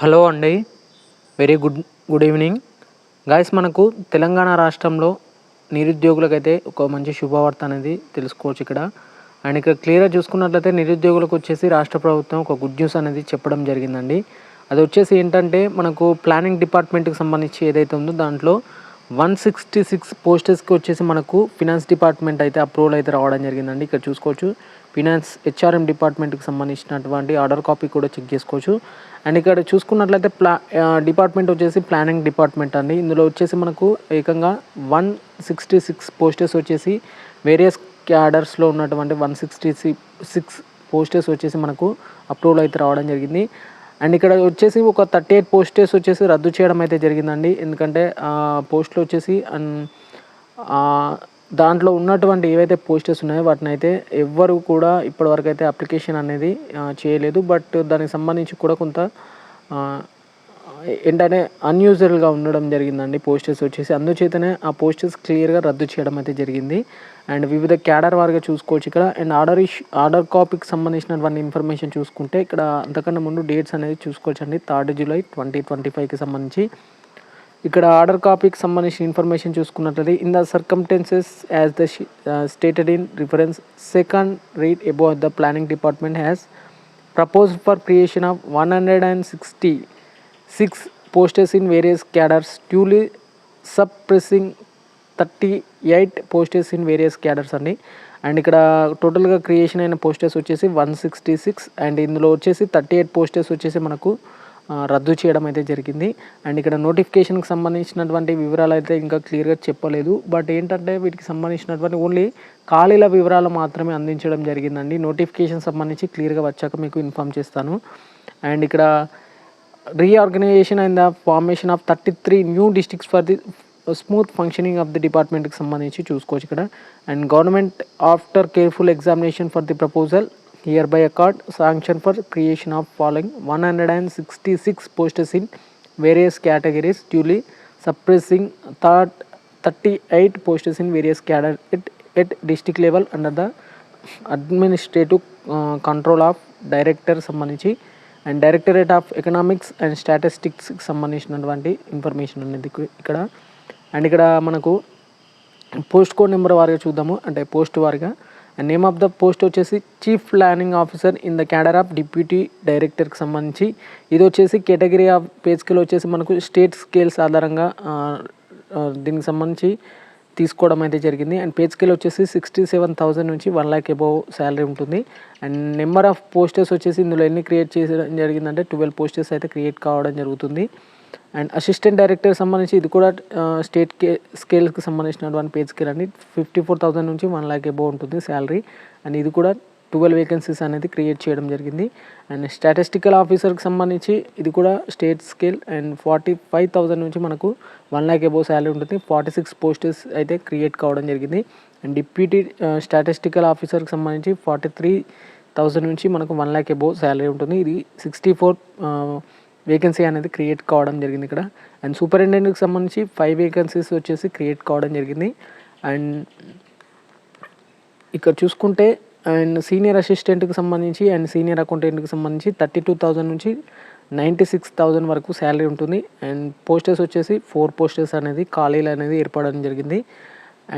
Hello అండి. Very good good evening. Guys మనకు తెలంగాణ రాష్ట్రంలో నిరుద్యోగులకైతే ఒక మంచి శుభవార్త అనేది తెలుసుకోవచ్చు ఇక్కడ. అండ్ ఇక్కడ క్లియర్గా చూసుకున్నట్లయితే నిరుద్యోగులకు వచ్చేసి రాష్ట్ర ప్రభుత్వం ఒక గుడ్ న్యూస్ అనేది చెప్పడం జరిగిందండి. అది వచ్చేసి ఏంటంటే మనకు ప్లానింగ్ డిపార్ట్మెంట్కి సంబంధించి ఏదైతే ఉందో దాంట్లో వన్ సిక్స్టీ సిక్స్ పోస్టర్స్కి వచ్చేసి మనకు ఫినాన్స్ డిపార్ట్మెంట్ అయితే అప్రూవల్ అయితే రావడం జరిగిందండి. ఇక్కడ చూసుకోవచ్చు. ఫినాన్స్ హెచ్ఆర్ఎం డిపార్ట్మెంట్కి సంబంధించినటువంటి ఆర్డర్ కాపీ కూడా చెక్ చేసుకోవచ్చు. అండ్ ఇక్కడ చూసుకున్నట్లయితే ప్లా డిపార్ట్మెంట్ వచ్చేసి ప్లానింగ్ డిపార్ట్మెంట్ అండి. ఇందులో వచ్చేసి మనకు ఏకంగా వన్ సిక్స్టీ సిక్స్ పోస్టర్స్ వచ్చేసి వేరియస్ క్యాడర్స్లో ఉన్నటువంటి వన్ సిక్స్టీ సిక్స్ పోస్టర్స్ వచ్చేసి మనకు అప్రూవల్ అయితే రావడం జరిగింది. అండ్ ఇక్కడ వచ్చేసి ఒక థర్టీ ఎయిట్ పోస్టర్స్ వచ్చేసి రద్దు చేయడం అయితే జరిగిందండి. ఎందుకంటే పోస్టులు వచ్చేసి అండ్ దాంట్లో ఉన్నటువంటి ఏవైతే పోస్టర్స్ ఉన్నాయో వాటిని అయితే ఎవ్వరు కూడా ఇప్పటివరకు అయితే అప్లికేషన్ అనేది చేయలేదు. బట్ దానికి సంబంధించి కూడా కొంత ఏంటంటే అన్యూజువల్గా ఉండడం జరిగిందండి పోస్టర్స్ వచ్చేసి. అందుచేతనే ఆ పోస్టర్స్ క్లియర్గా రద్దు చేయడం అయితే జరిగింది. అండ్ వివిధ క్యాడర్ వారిగా చూసుకోవచ్చు ఇక్కడ. అండ్ ఆర్డర్ ఇష్ ఆర్డర్ కాపీకి సంబంధించినటువంటి ఇన్ఫర్మేషన్ చూసుకుంటే ఇక్కడ అంతకన్నా ముందు డేట్స్ అనేది చూసుకోవచ్చు అండి థర్డ్ జూలై ట్వంటీ ట్వంటీ ఫైవ్కి సంబంధించి. ఇక్కడ ఆర్డర్ కాపీకి సంబంధించిన ఇన్ఫర్మేషన్ చూసుకున్నట్లయితే in the circumstances as the stated in reference second read above the planning department has propose for creation of one hundred and sixty six posters in various cadres duly suppressing thirty eight posters in various cadres అండి. And ఇక్కడ టోటల్గా creation అయిన posters వచ్చేసి one sixty six and ఇందులో వచ్చేసి thirty eight posters వచ్చేసి మనకు రద్దు చేయడం అయితే జరిగింది. అండ్ ఇక్కడ నోటిఫికేషన్కి సంబంధించినటువంటి వివరాలు అయితే ఇంకా క్లియర్గా చెప్పలేదు. బట్ ఏంటంటే వీటికి సంబంధించినటువంటి ఓన్లీ ఖాళీల వివరాలు మాత్రమే అందించడం జరిగిందండి. నోటిఫికేషన్ సంబంధించి క్లియర్గా వచ్చాక మీకు ఇన్ఫామ్ చేస్తాను. అండ్ ఇక్కడ reorganisation and the formation of thirty three new districts for the smooth functioning of the డిపార్ట్మెంట్కి సంబంధించి చూసుకోవచ్చు ఇక్కడ. And government after careful examination for the proposal here by accord sanction for creation of following one hundred and sixty six posters in various categories duly suppressing third thirty eight posters in various cadre at at district level under the administrative control of director సంబంధించి and directorate of economics and స్టాటిస్టిక్స్కి సంబంధించినటువంటి information అనేది ఇక్కడ and ఇక్కడ మనకు post code number వారిగా చూద్దాము. అంటే post వారిగా. నేమ్ ఆఫ్ ద పోస్ట్ వచ్చేసి chief planning officer in the cadre of deputy డైరెక్టర్కి సంబంధించి. ఇది వచ్చేసి కేటగిరీ ఆఫ్ పే స్కేల్ వచ్చేసి మనకు స్టేట్ స్కేల్స్ ఆధారంగా దీనికి సంబంధించి తీసుకోవడం అయితే జరిగింది. అండ్ పే స్కేల్ వచ్చేసి సిక్స్టీ సెవెన్ థౌసండ్ నుంచి వన్ ల్యాక్ అబౌవ్ శాలరీ ఉంటుంది. అండ్ నెంబర్ ఆఫ్ పోస్టర్స్ వచ్చేసి ఇందులో ఎన్ని క్రియేట్ చేయడం జరిగిందంటే ట్వెల్వ్ పోస్టర్స్ అయితే క్రియేట్ కావడం జరుగుతుంది. అండ్ అసిస్టెంట్ డైరెక్టర్ సంబంధించి ఇది కూడా స్టేట్ కే స్కేల్కి సంబంధించినటువంటి పేజ్ స్కేల్ అండి. ఫిఫ్టీ ఫోర్ థౌసండ్ నుంచి వన్ ల్యాక్ ఎబో ఉంటుంది శాలరీ. అండ్ ఇది కూడా ట్వెల్వ్ వేకెన్సీస్ అనేది క్రియేట్ చేయడం జరిగింది. అండ్ స్టాటిస్టికల్ ఆఫీసర్కి సంబంధించి ఇది కూడా state scale and forty five thousand నుంచి మనకు వన్ ల్యాక్ ఎబో శాలరీ ఉంటుంది. ఫార్టీ సిక్స్ పోస్టర్స్ అయితే క్రియేట్ కావడం జరిగింది. అండ్ డిప్యూటీ స్టాటిస్టికల్ ఆఫీసర్కి సంబంధించి ఫార్టీ త్రీ థౌసండ్ నుంచి మనకు వన్ ల్యాక్ ఎబో శాలరీ ఉంటుంది. ఇది సిక్స్టీ ఫోర్ వేకెన్సీ అనేది క్రియేట్ కావడం జరిగింది ఇక్కడ. అండ్ సూపరింటెండెంట్కి సంబంధించి ఫైవ్ వేకెన్సీస్ వచ్చేసి క్రియేట్ కావడం జరిగింది. అండ్ ఇక్కడ చూసుకుంటే అండ్ సీనియర్ అసిస్టెంట్కి సంబంధించి అండ్ సీనియర్ అకౌంటెంట్కి సంబంధించి థర్టీ టూ థౌజండ్ నుంచి నైంటీ సిక్స్ థౌజండ్ వరకు శాలరీ ఉంటుంది. అండ్ పోస్టర్స్ వచ్చేసి ఫోర్ పోస్టర్స్ అనేది ఖాళీలు అనేది ఏర్పడడం జరిగింది.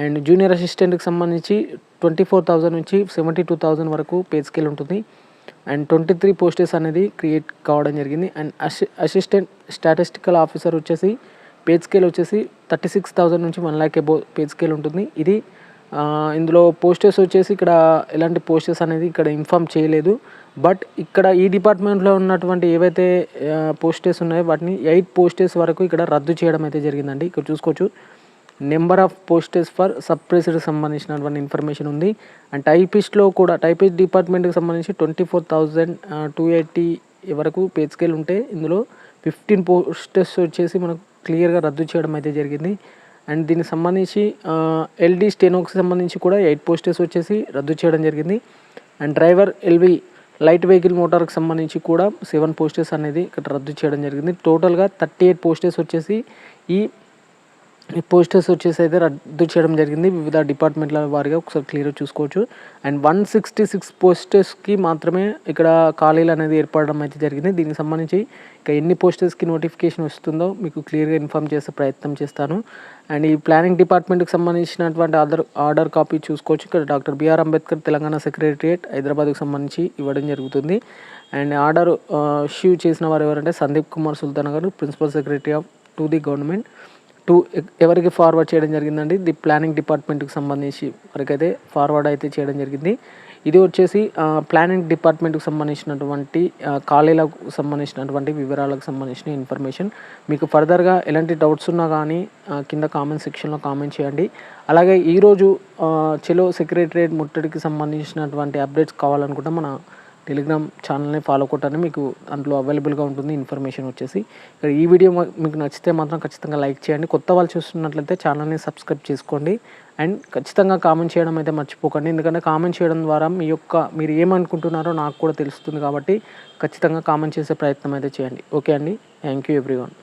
అండ్ జూనియర్ అసిస్టెంట్కి సంబంధించి ట్వంటీ ఫోర్ థౌజండ్ నుంచి సెవెంటీ టూ థౌజండ్ వరకు పే స్కేల్ ఉంటుంది. అండ్ ట్వంటీ త్రీ పోస్టెస్ అనేది క్రియేట్ కావడం జరిగింది. అండ్ అసి అసిస్టెంట్ స్టాటిస్టికల్ ఆఫీసర్ వచ్చేసి పేజ్ స్కేల్ వచ్చేసి థర్టీ సిక్స్ థౌజండ్ నుంచి one lakh above pay scale ఉంటుంది. ఇది ఇందులో పోస్టర్స్ వచ్చేసి ఇక్కడ ఎలాంటి పోస్టర్స్ అనేది ఇక్కడ ఇన్ఫామ్ చేయలేదు. బట్ ఇక్కడ ఈ డిపార్ట్మెంట్లో ఉన్నటువంటి ఏవైతే పోస్టెస్ ఉన్నాయో వాటిని ఎయిట్ పోస్టెస్ వరకు ఇక్కడ రద్దు చేయడం అయితే జరిగిందండి. ఇక్కడ చూసుకోవచ్చు. నెంబర్ ఆఫ్ పోస్టెస్ ఫర్ సప్రెస్డ్కి సంబంధించినటువంటి ఇన్ఫర్మేషన్ ఉంది. అండ్ టైపిస్ట్లో కూడా టైపిస్ట్ డిపార్ట్మెంట్కి సంబంధించి twenty four thousand two eighty వరకు పేజ్ స్కేల్ ఉంటే ఇందులో ఫిఫ్టీన్ పోస్టెస్ వచ్చేసి మనకు క్లియర్గా రద్దు చేయడం అయితే జరిగింది. అండ్ దీనికి సంబంధించి ఎల్డీ స్టెనోకి సంబంధించి కూడా ఎయిట్ పోస్టెస్ వచ్చేసి రద్దు చేయడం జరిగింది. And driver LV light vehicle మోటార్కి సంబంధించి కూడా సెవెన్ పోస్టెస్ అనేది ఇక్కడ రద్దు చేయడం జరిగింది. టోటల్గా థర్టీ ఎయిట్ పోస్టర్స్ వచ్చేసి ఈ ఈ పోస్టర్స్ వచ్చేసి అయితే రద్దు చేయడం జరిగింది. వివిధ డిపార్ట్మెంట్ల వారిగా ఒకసారి క్లియర్ చూసుకోవచ్చు. అండ్ వన్ సిక్స్టీ సిక్స్ పోస్టర్స్కి మాత్రమే ఇక్కడ ఖాళీలు అనేది ఏర్పడడం అయితే జరిగింది. దీనికి సంబంధించి ఇక ఎన్ని పోస్టర్స్కి నోటిఫికేషన్ వస్తుందో మీకు క్లియర్గా ఇన్ఫామ్ చేసే ప్రయత్నం చేస్తాను. అండ్ ఈ ప్లానింగ్ డిపార్ట్మెంట్కి సంబంధించినటువంటి ఆర్డర్ ఆర్డర్ కాపీ చూసుకోవచ్చు. ఇక్కడ doctor BR Ambedkar Telangana secretariat హైదరాబాద్కు సంబంధించి ఇవ్వడం జరుగుతుంది. అండ్ ఆర్డర్ ఇష్యూ చేసిన వారు ఎవరంటే సందీప్ కుమార్ సుల్తాన్ గారు principal secretary of to the government. To ఎవరికి ఫార్వర్డ్ చేయడం జరిగిందండి? ది ప్లానింగ్ డిపార్ట్మెంట్కి సంబంధించి వరకైతే ఫార్వర్డ్ అయితే చేయడం జరిగింది. ఇది వచ్చేసి ప్లానింగ్ డిపార్ట్మెంట్కి సంబంధించినటువంటి కాలేజీలకు ఖాళీలకు సంబంధించినటువంటి వివరాలకు సంబంధించిన ఇన్ఫర్మేషన్ మీకు ఫర్దర్గా ఎలాంటి డౌట్స్ ఉన్నా కానీ కింద కామెంట్ సెక్షన్లో కామెంట్ చేయండి. అలాగే ఈరోజు చెలో సెక్రటరేట్ ముట్టడికి సంబంధించినటువంటి అప్డేట్స్ కావాలనుకుంటే మన టెలిగ్రామ్ ఛానల్ని ఫాలో కొట్టండి మీకు అందులో అవైలబుల్గా ఉంటుంది ఇన్ఫర్మేషన్ వచ్చేసి. ఇక్కడ ఈ వీడియో మీకు నచ్చితే మాత్రం ఖచ్చితంగా లైక్ చేయండి. కొత్త వాళ్ళు చూస్తున్నట్లయితే ఛానల్ని సబ్స్క్రైబ్ చేసుకోండి. అండ్ ఖచ్చితంగా కామెంట్ చేయడం అయితే మర్చిపోకండి. ఎందుకంటే కామెంట్ చేయడం ద్వారా మీ యొక్క మీరు ఏమనుకుంటున్నారో నాకు కూడా తెలుస్తుంది కాబట్టి ఖచ్చితంగా కామెంట్ చేసే ప్రయత్నం అయితే చేయండి. ఓకే అండి. Thank you everyone.